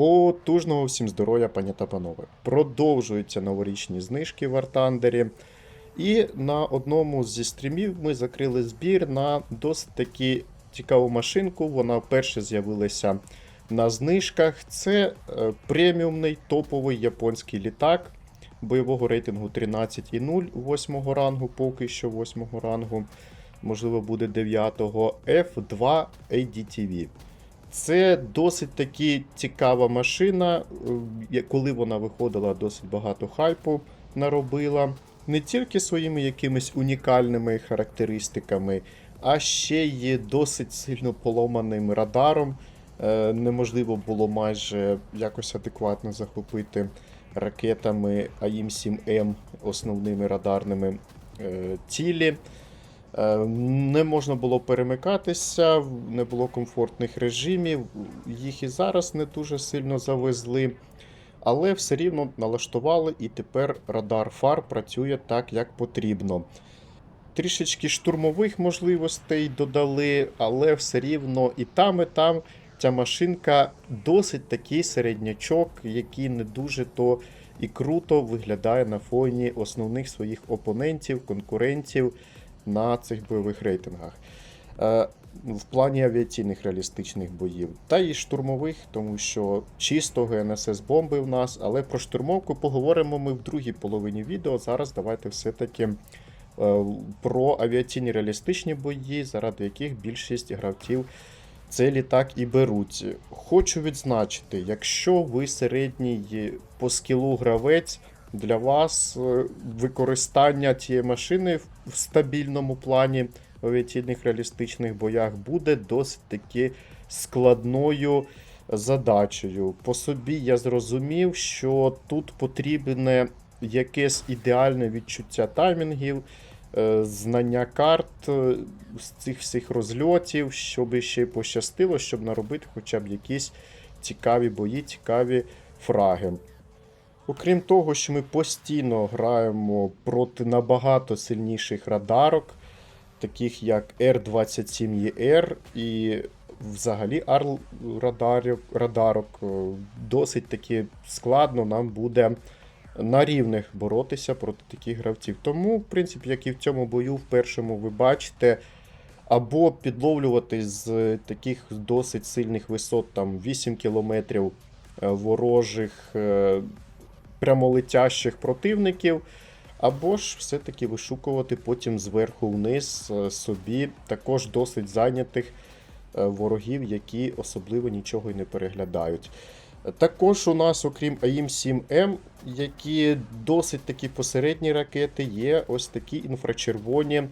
Потужного всім здоров'я, пані та панове. Продовжуються новорічні знижки в Артандері. І на одному зі стрімів ми закрили збір на досить таки цікаву машинку. Вона вперше з'явилася на знижках. Це е, преміумний топовий японський літак бойового рейтингу 13,0 8 рангу, поки що 8 рангу, можливо, буде 9 F2 ADTV. Це досить таки цікава машина. е, Коли вона виходила, досить багато хайпу наробила. Не тільки своїми якимись унікальними характеристиками, а ще й досить сильно поломаним радаром. Е, Неможливо було майже якось адекватно захопити ракетами АІМ-7М основними радарними е, цілі. Е, Не можна було перемикатися, не було комфортних режимів. Їх і зараз не дуже сильно завезли. Але все рівно налаштували, і тепер радар фар працює так, як потрібно. Трішечки штурмових можливостей додали, але все рівно і там, і там ця машинка досить такий середнячок, який не дуже то і круто виглядає на фоні основних своїх опонентів, конкурентів на цих бойових рейтингах. Е, в плані авіаційних реалістичних боїв, та і штурмових, тому що чисто ГНСС бомби в нас, але про штурмовку поговоримо ми в другій половині відео. Зараз давайте все-таки е, про авіаційні реалістичні бої, заради яких більшість гравців цей літак і беруть. Хочу відзначити, якщо ви середній по скілу гравець, для вас е, використання цієї машини в- стабільному плані в авіаційних реалістичних боях буде досить таки складною задачею. По собі я зрозумів, що тут потрібне якесь ідеальне відчуття таймінгів, е, знання карт е, з цих всіх розльотів, щоб ще й пощастило, щоб наробити хоча б якісь цікаві бої, цікаві фраги. Окрім того, що ми постійно граємо проти набагато сильніших радарок, таких як R27ER і взагалі ARL радарів, радарок, е, досить таки складно нам буде на рівних боротися проти таких гравців. Тому, в принципі, як і в цьому бою, в першому ви бачите, або підловлювати з таких досить сильних висот, там 8 кілометрів е, ворожих е, прямолетящих противників, або ж все-таки вишукувати потім зверху вниз е, собі також досить зайнятих е, ворогів, які особливо нічого й не переглядають. Також у нас, окрім АІМ-7М, які досить такі посередні ракети, є ось такі інфрачервоні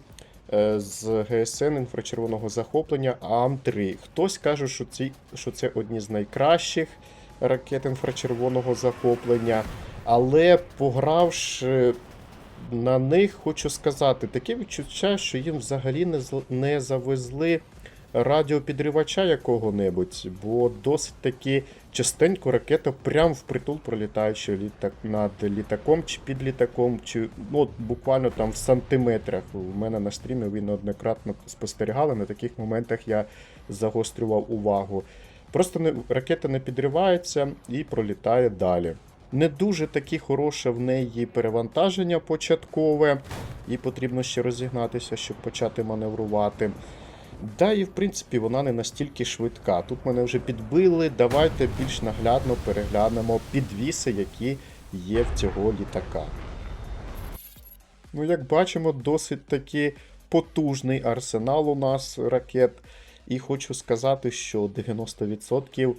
е, з ГСН інфрачервоного захоплення ААМ-3. Хтось каже, що, ці, що це одні з найкращих ракет інфрачервоного захоплення. Але погравши на них, хочу сказати, таке відчуття, що їм взагалі не, не завезли радіопідривача якого-небудь, бо досить таки частенько ракета прям впритул пролітаючи літак, над літаком чи під літаком, чи ну, буквально там в сантиметрах. У мене на стрімі ви неоднократно спостерігали. На таких моментах я загострював увагу. Просто не, ракета не підривається і пролітає далі. Не дуже таки хороше в неї перевантаження початкове, і потрібно ще розігнатися, щоб почати маневрувати. Да, і в принципі вона не настільки швидка. Тут мене вже підбили. Давайте більш наглядно переглянемо підвіси, які є в цього літака. Ну, як бачимо, досить таки потужний арсенал у нас ракет. І хочу сказати, що 90%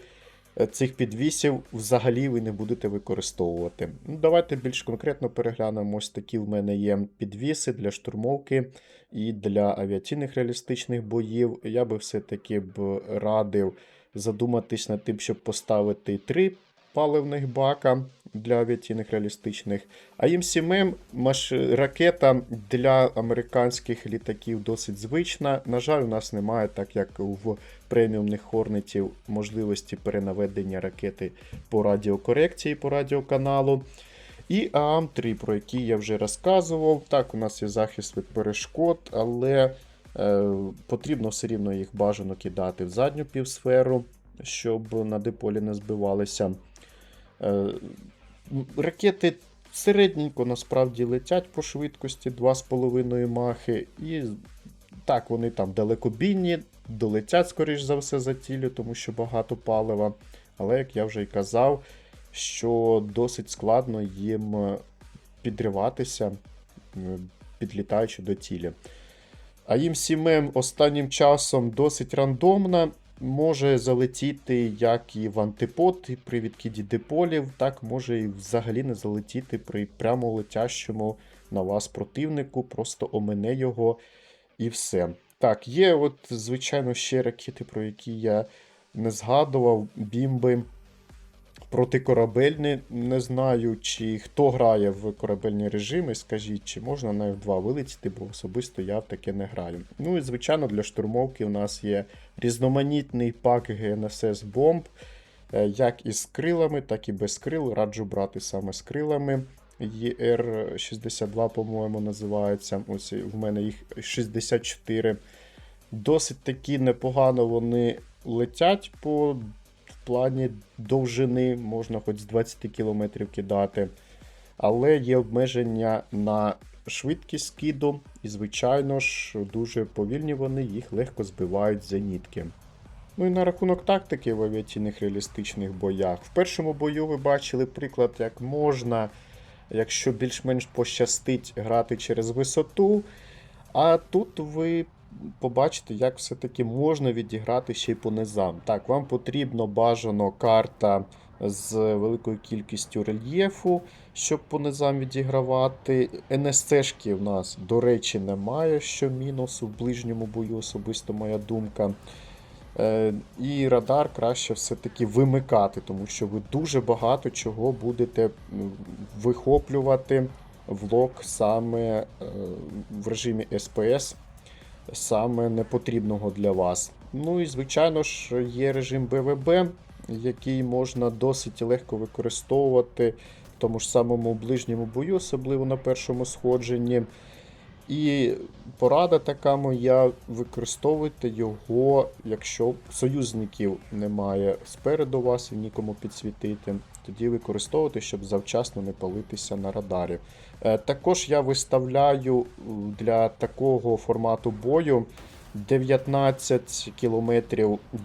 цих підвісів взагалі ви не будете використовувати. Ну, давайте більш конкретно переглянемо. Ось такі в мене є підвіси для штурмовки і для авіаційних реалістичних боїв. Я би все-таки б радив задуматись над тим, щоб поставити три паливних бака для авіаційних реалістичних. А м маш... ракета для американських літаків досить звична. На жаль, у нас немає, так як в преміумних хорнетів, можливості перенаведення ракети по радіокорекції по радіоканалу. І ААМ-3, про який я вже розказував. Так, у нас є захист від перешкод, але е, потрібно все рівно їх бажано кидати в задню півсферу. щоб на диполі не збивалися. Е, Ракети середненько насправді летять по швидкості 2,5 махи. І так, вони там далекобійні, долетять, скоріш за все, за ціллю, тому що багато палива. Але, як я вже й казав, що досить складно їм е, підриватися, підлітаючи до цілі. А їм сімем останнім часом досить рандомна. Може залетіти як і в антипод, і при відкиді диполів, так може і взагалі не залетіти при прямо летящому на вас противнику, просто омине його і все. Так, є, от, звичайно, ще ракети, про які я не згадував, бімби протикорабельні. Не знаю, чи хто грає в корабельні режими, скажіть, чи можна на F2 вилетіти, бо особисто я в таке не граю. Ну і звичайно, для штурмовки у нас є різноманітний пак GNSS бомб, е, як із крилами, так і без крил. Раджу брати саме з крилами. ER62, по-моєму, називається. Ось в мене їх 64. Досить таки непогано вони летять по плані довжини, можна хоч з 20 км кидати. Але є обмеження на швидкість скиду, і, звичайно ж, дуже повільні вони, їх легко збивають зенітки. Ну і на рахунок тактики в авіаційних реалістичних боях. В першому бою ви бачили приклад, як можна, якщо більш-менш пощастить грати через висоту. А тут ви побачите, як все-таки можна відіграти ще й по низам. Так, вам потрібно бажано карта з великою кількістю рельєфу, щоб по низам відігравати. НСЦшки в нас, до речі, немає, що мінус у ближньому бою, особисто моя думка. Е, І радар краще все-таки вимикати, тому що ви дуже багато чого будете вихоплювати в лок саме е, в режимі SPS, саме непотрібного для вас. Ну і звичайно ж є режим БВБ, який можна досить легко використовувати в тому ж самому ближньому бою, особливо на першому сходженні. І порада така моя: використовуйте його, якщо союзників немає спереду вас і нікому підсвітити. Тоді використовуйте, щоб завчасно не палитися на радарі. Е, Також я виставляю для такого формату бою 19 км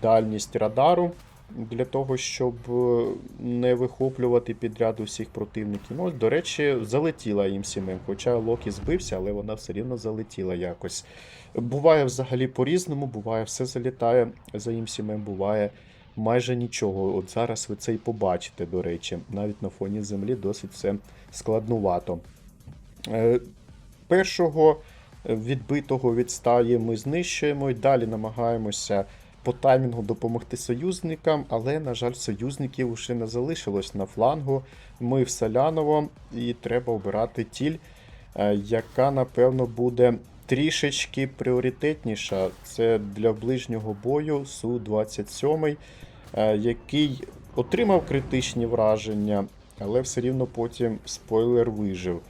дальність радару. Для того, щоб е, не вихоплювати підряд усіх противників. Ну, до речі, залетіла їм сімем. Хоча Локі збився, але вона все рівно залетіла якось. Буває взагалі по-різному, буває, все залітає за їм сімем, буває майже нічого. От зараз ви це і побачите, до речі, навіть на фоні землі досить все складнувато. Е, Першого відбитого від стаї ми знищуємо і далі намагаємося по таймінгу допомогти союзникам, але, на жаль, союзників вже не залишилось на флангу. Ми в Соляново, і треба обирати тіль, е, яка, напевно, буде трішечки пріоритетніша. Це для ближнього бою Су-27, е, який отримав критичні враження, але все рівно потім спойлер вижив.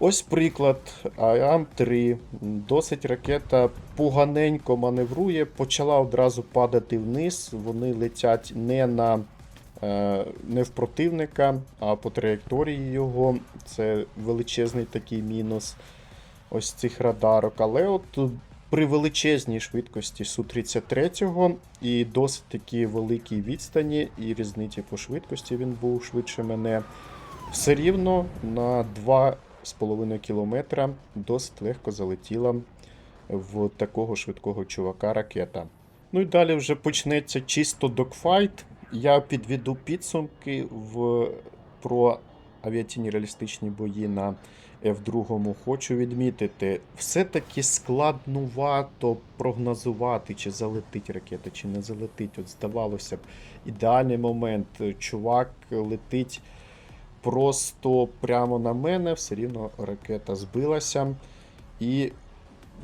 Ось приклад ААМ-3. Досить ракета поганенько маневрує, почала одразу падати вниз. Вони летять не на е, не в противника, а по траєкторії його. Це величезний такий мінус ось цих радарок. Але от при величезній швидкості Су-33 і досить такі великій відстані, і різниці по швидкості він був швидше мене. Все рівно на 2,5 кілометра досить легко залетіла в такого швидкого чувака ракета. Ну і далі вже почнеться чисто докфайт. Я підведу підсумки в про авіаційні реалістичні бої на F2. Хочу відмітити, все-таки складнувато прогнозувати, чи залетить ракета, чи не залетить. От здавалося б, ідеальний момент. Чувак летить просто прямо на мене, все рівно ракета збилася і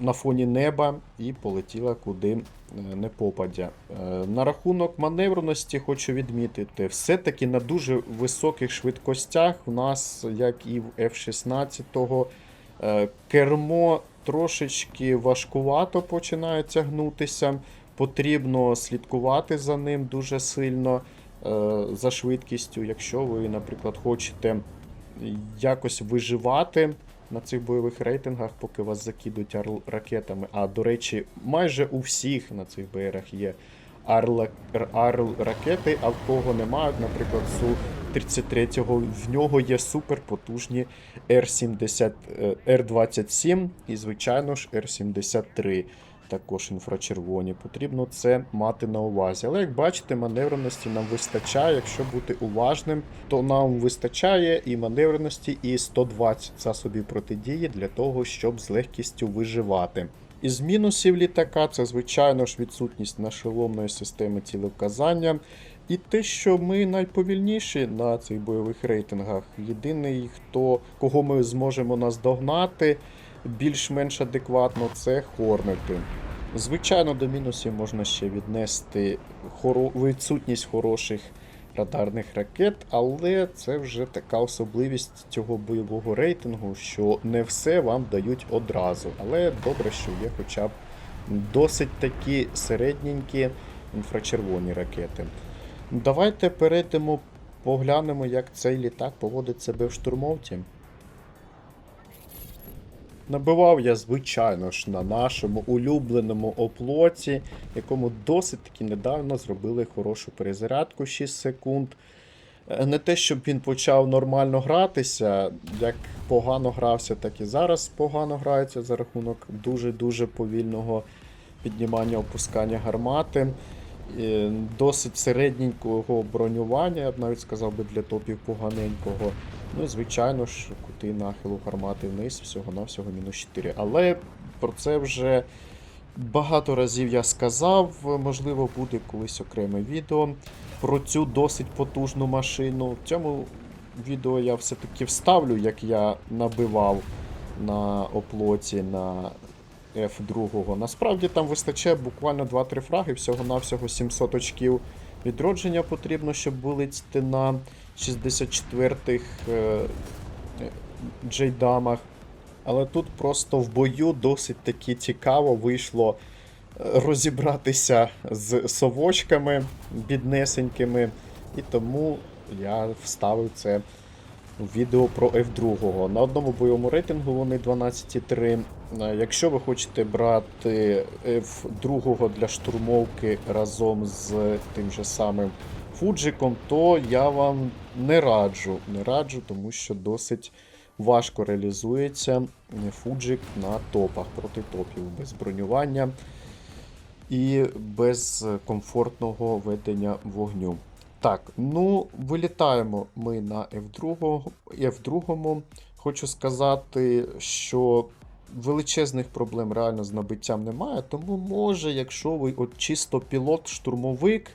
на фоні неба і полетіла куди е, не попадя. Е, На рахунок маневреності хочу відмітити, все-таки на дуже високих швидкостях в нас, як і в F-16, е, кермо трошечки важкувато починає тягнутися. потрібно слідкувати за ним дуже сильно, за швидкістю. Якщо ви, наприклад, хочете якось виживати на цих бойових рейтингах, поки вас закидуть ракетами. А до речі, майже у всіх на цих БРах є арл, арл ракети, а в кого немає, наприклад, су 33-го, в нього є суперпотужні R70, е, R27 і, звичайно ж, R73. Також інфрачервоні. Потрібно це мати на увазі. Але як бачите, маневреності нам вистачає. Якщо бути уважним, то нам вистачає і маневреності, і 120 засобів протидії для того, щоб з легкістю виживати. Із мінусів літака це, звичайно ж, відсутність нашоломної системи цілевказання. І те, що ми найповільніші на цих бойових рейтингах. Єдиний, хто кого ми зможемо наздогнати більш-менш адекватно, це хорнети. Звичайно, до мінусів можна ще віднести хоро... відсутність хороших радарних ракет, але це вже така особливість цього бойового рейтингу, що не все вам дають одразу. Але добре, що є хоча б досить такі середненькі інфрачервоні ракети. Давайте перейдемо, поглянемо, як цей літак поводить себе в штурмовці. Набивав я, звичайно ж, на нашому улюбленому оплоті, якому досить таки недавно зробили хорошу перезарядку 6 секунд. Е, Не те, щоб він почав нормально гратися, як погано грався, так і зараз погано грається за рахунок дуже-дуже повільного піднімання опускання гармати. Е, Досить середненького бронювання, я б навіть сказав би для топів поганенького. Ну і звичайно ж, кути нахилу гармати вниз, всього-навсього мінус 4. Але про це вже багато разів я сказав. Можливо, буде колись окреме відео про цю досить потужну машину. В цьому відео я все-таки вставлю, як я набивав на оплоті на F2. Насправді там вистачає буквально 2-3 фраги, всього-навсього 700 очків відродження потрібно, щоб вилетіти на 64-х е, джейдамах. Але тут просто в бою досить таки цікаво вийшло е, розібратися з совочками біднесенькими. І тому я вставив це відео про F2. На одному бойовому рейтингу вони 12,3. Е, Якщо ви хочете брати F2 для штурмовки разом з тим же самим Фуджиком, то я вам не раджу. Не раджу, тому що досить важко реалізується Фуджик на топах проти топів без бронювання і без комфортного ведення вогню. Так, ну вилітаємо ми на F2. F2. Хочу сказати, що величезних проблем реально з набиттям немає. Тому може, якщо ви от чисто пілот-штурмовик,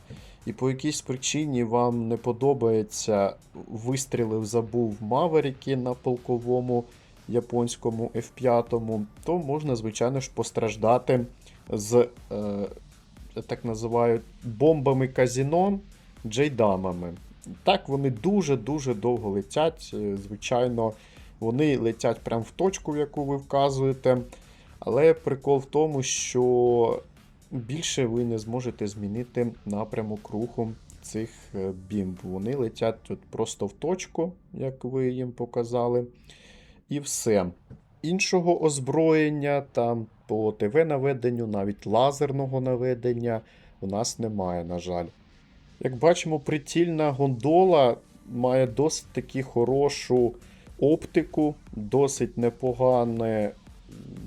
і по якійсь причині вам не подобається вистрілив забув Маверіки на полковому японському F5, то можна, звичайно ж, постраждати з е, так називають бомбами казіно джейдамами. Так, вони дуже-дуже довго летять. Е, Звичайно, вони летять прямо в точку, в яку ви вказуєте. Але прикол в тому, що більше ви не зможете змінити напрямок руху цих е, бімб. Вони летять тут просто в точку, як ви їм показали. І все. Іншого озброєння там по ТВ-наведенню, навіть лазерного наведення у нас немає, на жаль. Як бачимо, прицільна гондола має досить таки хорошу оптику, досить непогане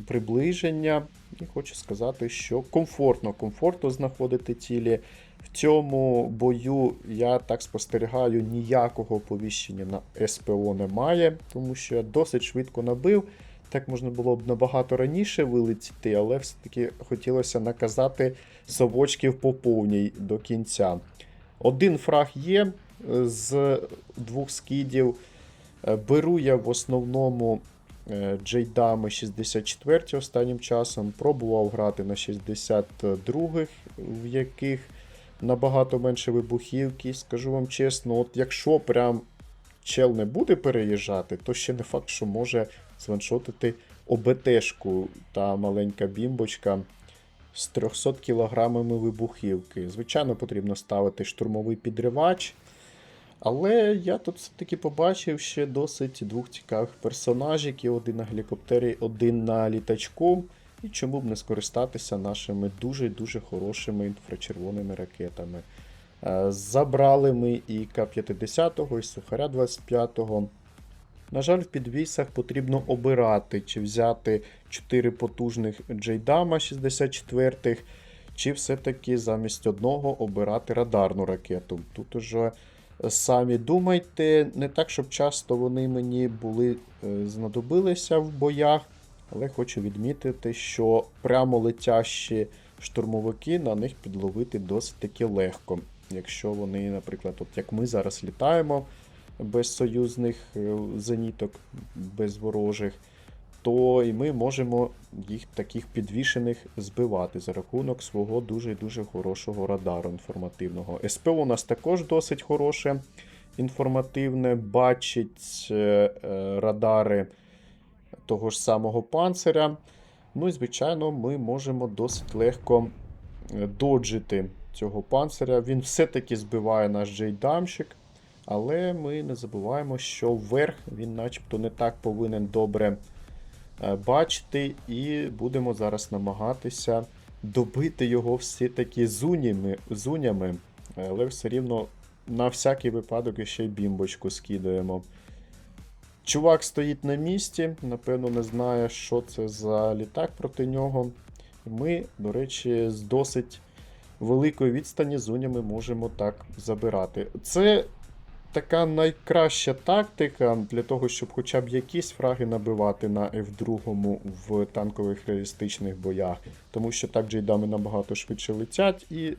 приближення. І хочу сказати, що комфортно, комфортно знаходити цілі. В цьому бою я так спостерігаю, ніякого оповіщення на СПО немає, тому що я досить швидко набив. Так можна було б набагато раніше вилетіти, але все-таки хотілося наказати совочків по повній до кінця. Один фраг є е, з двох скідів. Е, Беру я в основному джейдами 64 останнім часом. Пробував грати на 62-х, в яких набагато менше вибухівки. Скажу вам чесно, от якщо прям чел не буде переїжджати, то ще не факт, що може званшотити ОБТшку та маленька бімбочка з 300 кілограмами вибухівки. Звичайно, потрібно ставити штурмовий підривач. Але я тут все-таки побачив ще досить двох цікавих персонажів, один на гелікоптері, один на літачку. І чому б не скористатися нашими дуже-дуже хорошими інфрачервоними ракетами. Е, Забрали ми і К-50, і Сухаря 25-го. На жаль, в підвісах потрібно обирати, чи взяти 4 потужних Джейдама 64, чи все-таки замість одного обирати радарну ракету. Тут уже самі думайте, не так, щоб часто вони мені були е, знадобилися в боях, але хочу відмітити, що прямо летящі штурмовики на них підловити досить таки легко. Якщо вони, наприклад, от як ми зараз літаємо без союзних е, зеніток, без ворожих, то і ми можемо їх таких підвішених збивати за рахунок свого дуже дуже хорошого радару інформативного. СПО у нас також досить хороше, інформативне, бачить е, е, радари того ж самого панциря. Ну і, звичайно, ми можемо досить легко е, доджити цього панциря. Він все-таки збиває наш джейдамщик. Але ми не забуваємо, що вверх він начебто не так повинен добре бачити, і будемо зараз намагатися добити його все-таки зунями, зунями. Е, Але все рівно на всякий випадок ще й бімбочку скидаємо. Чувак стоїть на місці, напевно, не знає, що це за літак проти нього. Ми, до речі, з досить великої відстані зунями можемо так забирати. Це така найкраща тактика для того, щоб хоча б якісь фраги набивати на F2 в танкових реалістичних боях. Тому що так джейдами набагато швидше летять, і е,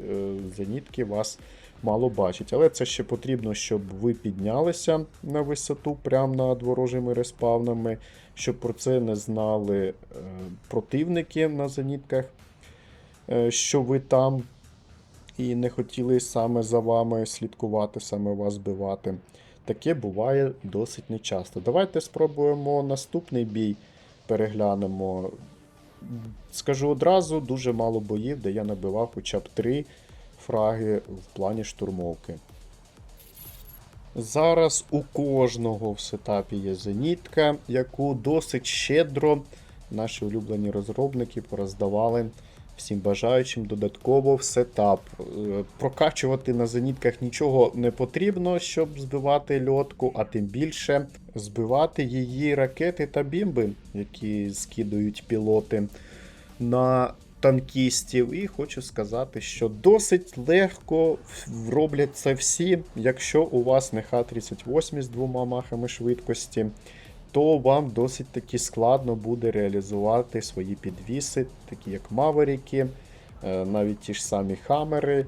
зенітки вас мало бачать. Але це ще потрібно, щоб ви піднялися на висоту прямо над ворожими респавнами, щоб про це не знали е, противники на зенітках, е, що ви там і не хотіли саме за вами слідкувати, саме вас збивати. Таке буває досить нечасто. Давайте спробуємо наступний бій переглянемо. Скажу одразу, дуже мало боїв, де я набивав хоча б 3 фраги в плані штурмовки. Зараз у кожного в сетапі є зенітка, яку досить щедро наші улюблені розробники пороздавали всім бажаючим додатково в сетап. Е, Прокачувати на зенітках нічого не потрібно, щоб збивати льотку, а тим більше збивати її ракети та бімби, які скидують пілоти на танкістів. І хочу сказати, що досить легко роблять це всі, якщо у вас не Х-38 з двома махами швидкості то вам досить таки складно буде реалізувати свої підвіси, такі як Маверіки, е, навіть ті ж самі Хаммери,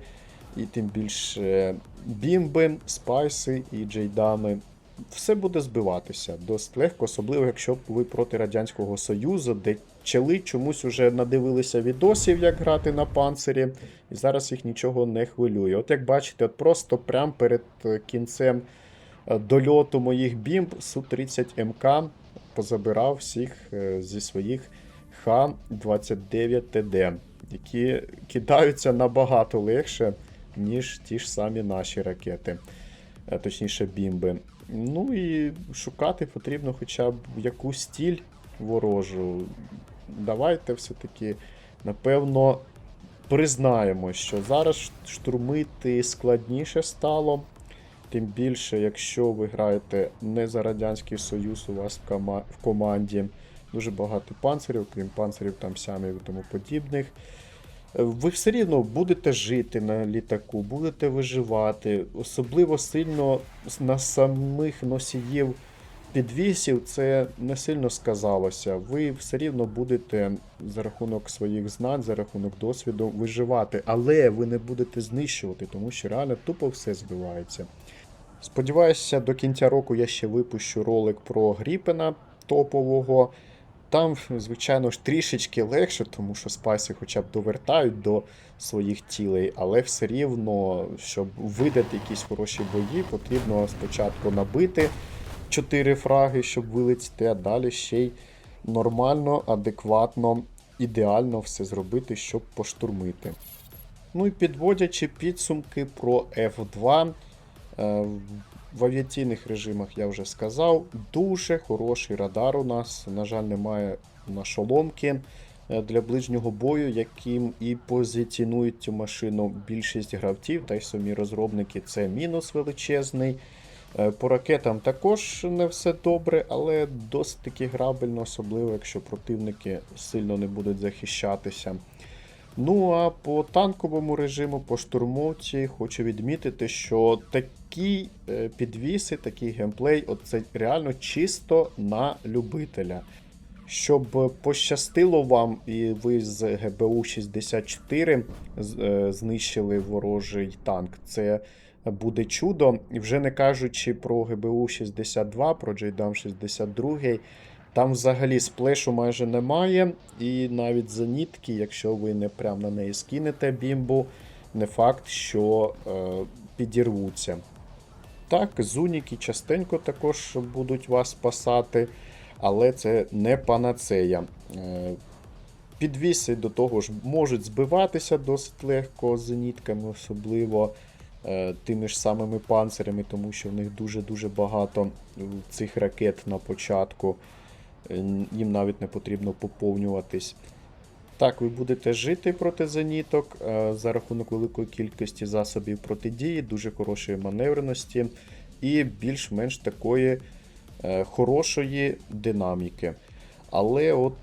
і тим більше бімби, спайси і джейдами. Все буде збиватися досить легко, особливо якщо ви проти Радянського Союзу, де чели чомусь уже надивилися відосів, як грати на панцирі, і зараз їх нічого не хвилює. От як бачите, от просто прямо перед кінцем дольоту моїх бімб Су-30МК позабирав всіх е, зі своїх Х-29ТД, які кидаються набагато легше, ніж ті ж самі наші ракети, е, точніше бімби. Ну і шукати потрібно хоча б якусь стіль ворожу. Давайте все-таки, напевно, признаємо, що зараз штурмити складніше стало. Тим більше, якщо ви граєте не за Радянський Союз, у вас в, кома в команді дуже багато панцирів, крім панцирів там сямів і тому подібних. Ви все рівно будете жити на літаку, будете виживати. Особливо сильно на самих носіїв підвісів це не сильно сказалося. Ви все рівно будете за рахунок своїх знань, за рахунок досвіду виживати, але ви не будете знищувати, тому що реально тупо все збивається. Сподіваюся, до кінця року я ще випущу ролик про Гріпена топового. Там, звичайно ж, трішечки легше, тому що спайси хоча б довертають до своїх тілей, але все рівно, щоб видати якісь хороші бої, потрібно спочатку набити 4 фраги, щоб вилетіти, а далі ще й нормально, адекватно ідеально все зробити, щоб поштурмити. Ну і підводячи підсумки про F2. Е, В авіаційних режимах я вже сказав, дуже хороший радар у нас. На жаль, немає на шоломки е, для ближнього бою, яким і позиціонують цю машину більшість гравців, та й самі розробники це мінус величезний. Е, По ракетам також не все добре, але досить таки грабельно, особливо якщо противники сильно не будуть захищатися. Ну а по танковому режиму, по штурмовці, хочу відмітити, що такі е, підвіси, такий геймплей, от це реально чисто на любителя. Щоб пощастило вам, і ви з ГБУ 64 з- е, знищили ворожий танк, це буде чудо. І вже не кажучи про ГБУ 62, про JDAM 62, там взагалі сплешу майже немає, і навіть зенітки, якщо ви не прямо на неї скинете бімбу, не факт, що е, підірвуться. Так, зуніки частенько також будуть вас спасати, але це не панацея. Е, Підвіси до того ж можуть збиватися досить легко зенітками, особливо е, тими ж самими панцирями, тому що в них дуже-дуже багато е, цих ракет на початку. Е, Їм навіть не потрібно поповнюватись. Так, ви будете жити проти зеніток е, за рахунок великої кількості засобів протидії, дуже хорошої маневреності і більш-менш такої е, хорошої динаміки. Але от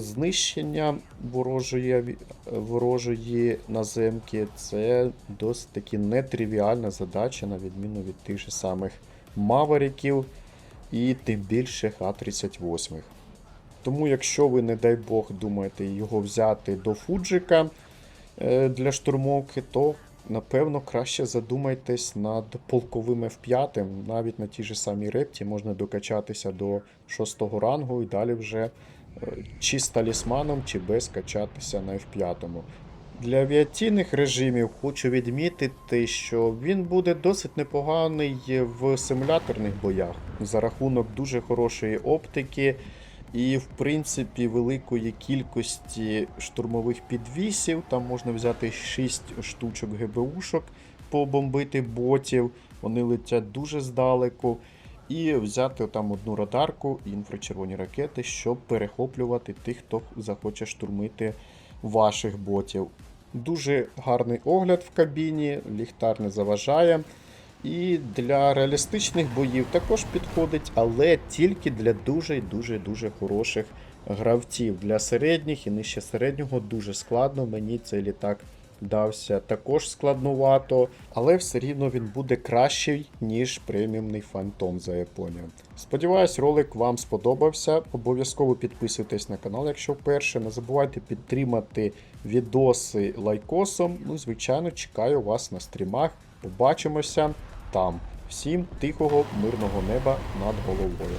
знищення ворожої, ворожої наземки це досить таки нетривіальна задача, на відміну від тих же самих Мавериків і тим більше Х-38. Тому, якщо ви, не дай Бог, думаєте його взяти до Фуджика е, для штурмовки, то напевно краще задумайтесь над полковим F5. Навіть на тій же самій репті можна докачатися до 6 рангу і далі вже е, чи з талісманом, чи без качатися на F5. Для авіаційних режимів хочу відмітити, що він буде досить непоганий в симуляторних боях за рахунок дуже хорошої оптики і, в принципі, великої кількості штурмових підвісів. Там можна взяти 6 штучок ГБУшок, побомбити ботів, вони летять дуже здалеку. І взяти там одну радарку і інфрачервоні ракети, щоб перехоплювати тих, хто захоче штурмити ваших ботів. Дуже гарний огляд в кабіні, ліхтар не заважає. І для реалістичних боїв також підходить, але тільки для дуже і дуже дуже хороших гравців. Для середніх і нижче середнього дуже складно. Мені цей літак дався також складнувато, але все рівно він буде кращий, ніж преміумний фантом за Японію. Сподіваюсь, ролик вам сподобався. Обов'язково підписуйтесь на канал, якщо вперше. Не забувайте підтримати відоси лайкосом. Ну, звичайно, чекаю вас на стрімах. Побачимося там. Всім тихого, мирного неба над головою.